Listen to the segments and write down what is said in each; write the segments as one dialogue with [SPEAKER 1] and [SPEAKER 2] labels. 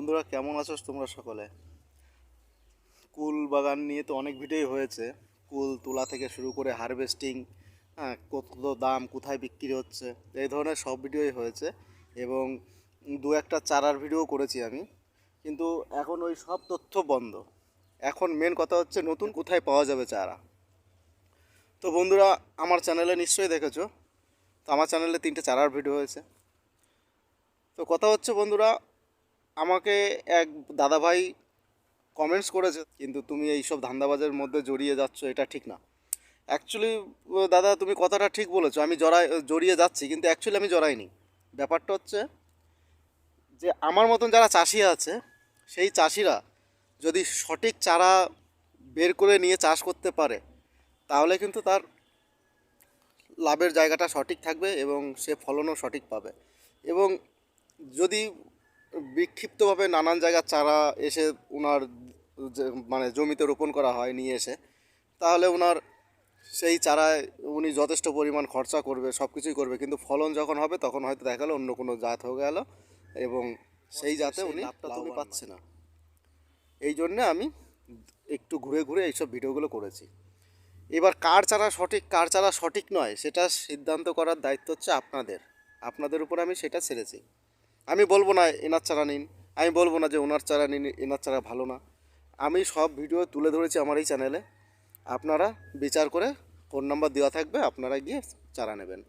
[SPEAKER 1] বন্ধুরা, কেমন আছো তোমরা সকলে? কুল বাগান নিয়ে তো অনেক ভিডিওই হয়েছে। কুল তোলা থেকে শুরু করে হারভেস্টিং হ্যাঁ কত দাম, কোথায় বিক্রি হচ্ছে, এই ধরনের সব ভিডিওই হয়েছে এবং দু একটা চারার ভিডিও করেছি আমি। কিন্তু এখন ওই সব তথ্য বন্ধ। এখন মেন কথা হচ্ছে নতুন কোথায় পাওয়া যাবে চারা। তো বন্ধুরা, আমার চ্যানেলে নিশ্চয়ই দেখেছ। তো আমার চ্যানেলে তিনটে চারার ভিডিও হয়েছে। তো কথা হচ্ছে বন্ধুরা আমাকে এক দাদাভাই কমেন্টস করেছে, কিন্তু তুমি এই সব ধান্দাবাজের মধ্যে জড়িয়ে যাচ্ছ, এটা ঠিক না। অ্যাকচুয়ালি দাদা, তুমি কথাটা ঠিক বলেছ, আমি জড়াই, জড়িয়ে যাচ্ছি, কিন্তু অ্যাকচুয়ালি আমি জড়াইনি। ব্যাপারটা হচ্ছে যে, আমার মতন যারা চাষি আছে, সেই চাষিরা যদি সঠিক চারা বের করে নিয়ে চাষ করতে পারে, তাহলে কিন্তু তার লাভের জায়গাটা সঠিক থাকবে এবং সে ফলনও সঠিক পাবে। এবং যদি বিক্ষিপ্তভাবে নানান জায়গার চারা এসে ওনার মানে জমিতে রোপণ করা হয় নিয়ে এসে। তাহলে ওনার সেই চারায় উনি যথেষ্ট পরিমাণ খরচা করবে সব কিছুই করবে। কিন্তু ফলন যখন হবে তখন হয়তো দেখা গেলো অন্য কোনো জাত হয়ে গেল এবং সেই জাতে উনি তুমি পাচ্ছে না। এই জন্যে আমি একটু ঘুরে ঘুরে এইসব ভিডিওগুলো করেছি। এবার কার চারা সঠিক কার চারা সঠিক নয় সেটা সিদ্ধান্ত করার দায়িত্ব হচ্ছে আপনাদের। আপনাদের উপর আমি সেটা ছেড়েছি। আমি বলব না এনার চারা নিন আমি বলব না যে ওনার চারা নিন এনার চারা ভালো না। আমি সব ভিডিও তুলে ধরেছি আমার এই চ্যানেলে। আপনারা বিচার করে ফোন নাম্বার দেওয়া থাকবে আপনারা গিয়ে চারা নেবেন।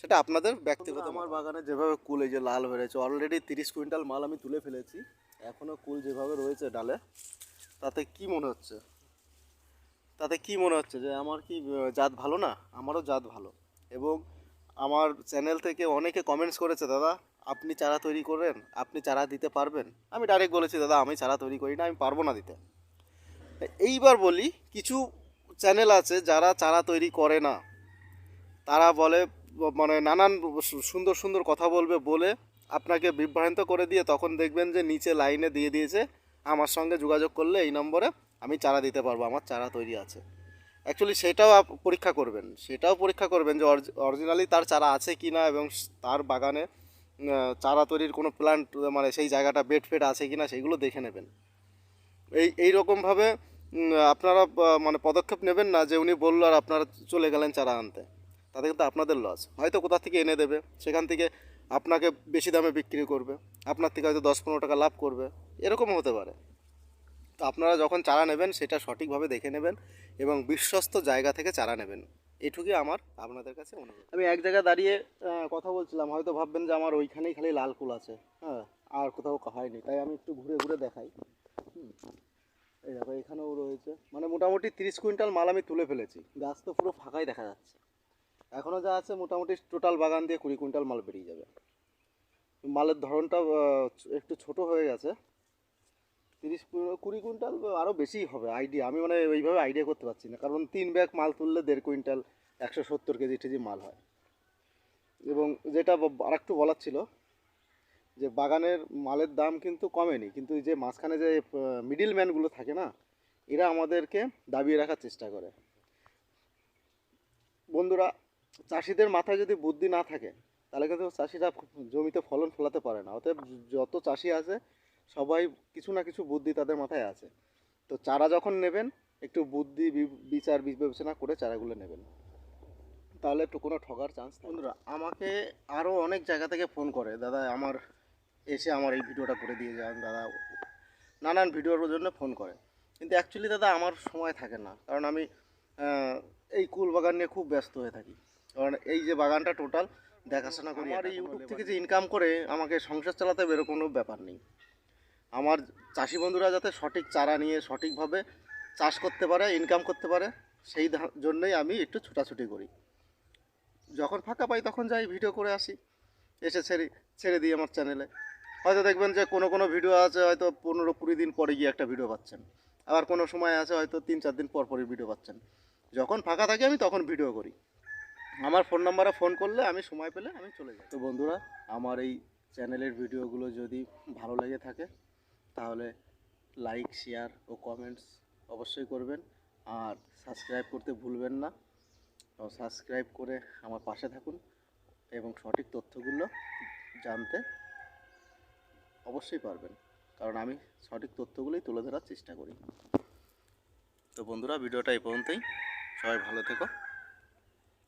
[SPEAKER 1] সেটা আপনাদের ব্যক্তিগত আমার বাগানে যেভাবে কুল এই যে লাল হয়েছে অলরেডি তিরিশ কুইন্টাল মাল আমি তুলে ফেলেছি। এখনও কুল যেভাবে রয়েছে ডালে তাতে কি মনে হচ্ছে? তাতে কি মনে হচ্ছে যে আমার কি জাত ভালো না? আমারও জাত ভালো। এবং আমার চ্যানেল থেকে অনেকে কমেন্টস করেছে দাদা আপনি চারা তৈরি করেন আপনি চারা দিতে পারবেন। আমি ডাইরেক্ট বলেছি, দাদা, আমি চারা তৈরি করি না, আমি পারব না দিতে। এইবার বলি, কিছু চ্যানেল আছে যারা চারা তৈরি করে না। তারা বলে মানে নানান সুন্দর সুন্দর কথা বলবে, বলে আপনাকে বিভ্রান্ত করে দিয়ে তখন দেখবেন যে নিচে লাইনে দিয়ে দিয়েছে, আমার সঙ্গে যোগাযোগ করলে এই নম্বরে আমি চারা দিতে পারব, আমার চারা তৈরি আছে। অ্যাকচুয়ালি সেটাও পরীক্ষা করবেন, সেটাও পরীক্ষা করবেন যে অরিজিনালি তার চারা আছে কি না এবং তার বাগানে চারা তৈরির কোনো প্ল্যান্ট মানে সেই জায়গাটা বেড ফেড আছে কি না সেগুলো দেখে নেবেন। এই এই রকমভাবে আপনারা মানে পদক্ষেপ নেবেন না যে উনি বলল আর আপনারা চলে গেলেন চারা আনতে। তাতে কিন্তু আপনাদের লস হয়তো কোথা থেকে এনে দেবে, সেখান থেকে আপনাকে বেশি দামে বিক্রি করবে, আপনার থেকে হয়তো দশ পনেরো টাকা লাভ করবে, এরকমও হতে পারে। তো আপনারা যখন চারা নেবেন, সেটা সঠিকভাবে দেখে নেবেন এবং বিশ্বস্ত জায়গা থেকে চারা নেবেন। এটুকুই আমার আপনাদের কাছে অনুরোধ। আমি এক জায়গায় দাঁড়িয়ে কথা বলছিলাম, হয়তো ভাববেন যে আমার ওইখানেই খালি লাল কুল আছে। হ্যাঁ আর কোথাও হয়নি, তাই আমি একটু ঘুরে ঘুরে দেখাই। এই দেখো, এখানেও রয়েছে। মানে মোটামুটি তিরিশ কুইন্টাল মাল আমি তুলে ফেলেছি। গাছ তো পুরো ফাঁকাই দেখা যাচ্ছে। এখনও যা আছে, মোটামুটি টোটাল বাগান দিয়ে কুড়ি কুইন্টাল মাল বেরিয়ে যাবে। মালের ধরনটা একটু ছোট হয়ে গেছে। তিরিশ কুড়ি- কুইন্টাল আরও বেশি হবে আইডিয়া আমি মানে ওইভাবে আইডিয়া করতে পারছি না। কারণ তিন ব্যাগ মাল তুললে দেড় কুইন্টাল, একশো সত্তর কেজি টেজি মাল হয়। এবং যেটা ব- আরেকটু বলার ছিল যে বাগানের মালের দাম কিন্তু কমেনি। কিন্তু যে মাঝখানে যে মিডিল ম্যানগুলো থাকে না, এরা আমাদেরকে দাবিয়ে রাখার চেষ্টা করে। বন্ধুরা, চাষিদের মাথায় যদি বুদ্ধি না থাকে, তাহলে কিন্তু চাষিরা জমিতে ফলন ফলাতে পারে না। অতএব যত চাষি আছে সবাই কিছু না কিছু বুদ্ধি তাদের মাথায় আছে। তো চারা যখন নেবেন একটু বুদ্ধি বিচার বিবেচনা করে চারাগুলো নেবেন। তাহলে একটু কোনো ঠগার চান্স বন্ধুরা আমাকে আরও অনেক জায়গা থেকে ফোন করে দাদা আমার এসে আমার এই ভিডিওটা করে দিয়ে যান দাদা নানান ভিডিওর জন্য ফোন করে। কিন্তু অ্যাকচুয়ালি দাদা আমার সময় থাকে না কারণ আমি এই কুল বাগান নিয়ে খুব ব্যস্ত হয়ে থাকি। কারণ এই যে বাগানটা টোটাল দেখাশোনা করি আর ইউটিউব থেকে যে ইনকাম করে আমাকে সংসার চালাতে বেরো কোনো ব্যাপার নেই। আমার চাষি বন্ধুরা যাতে সঠিক চারা নিয়ে সঠিকভাবে চাষ করতে পারে ইনকাম করতে পারে, সেই জন্যই আমি একটু ছুটাছুটি করি। যখন ফাঁকা পাই তখন যাই ভিডিও করে আসি, এসে ছেড়ে ছেড়ে দিই আমার চ্যানেলে হয়তো দেখবেন যে কোনো কোনো ভিডিও আছে, হয়তো পনেরো কুড়ি দিন পরে গিয়ে একটা ভিডিও পাচ্ছেন। আবার কোনো সময় আছে, হয়তো তিন চার দিন পর পরই ভিডিও পাচ্ছেন। যখন ফাঁকা থাকি আমি তখন ভিডিও করি। আমার ফোন নাম্বারে ফোন করলে আমি সময় পেলে আমি চলে যাই। তো বন্ধুরা, আমার এই চ্যানেলের ভিডিওগুলো যদি ভালো লেগে থাকে তাহলে লাইক শেয়ার ও কমেন্টস অবশ্যই করবেন। আর সাবস্ক্রাইব করতে ভুলবেন না। সাবস্ক্রাইব করে আমার পাশে থাকুন এবং সঠিক তথ্যগুলো জানতে অবশ্যই পারবেন। কারণ আমি সঠিক তথ্যগুলোই তুলে ধরার চেষ্টা করি। তো বন্ধুরা, ভিডিওটা এই পর্যন্তই। সবাই ভালো থেকো।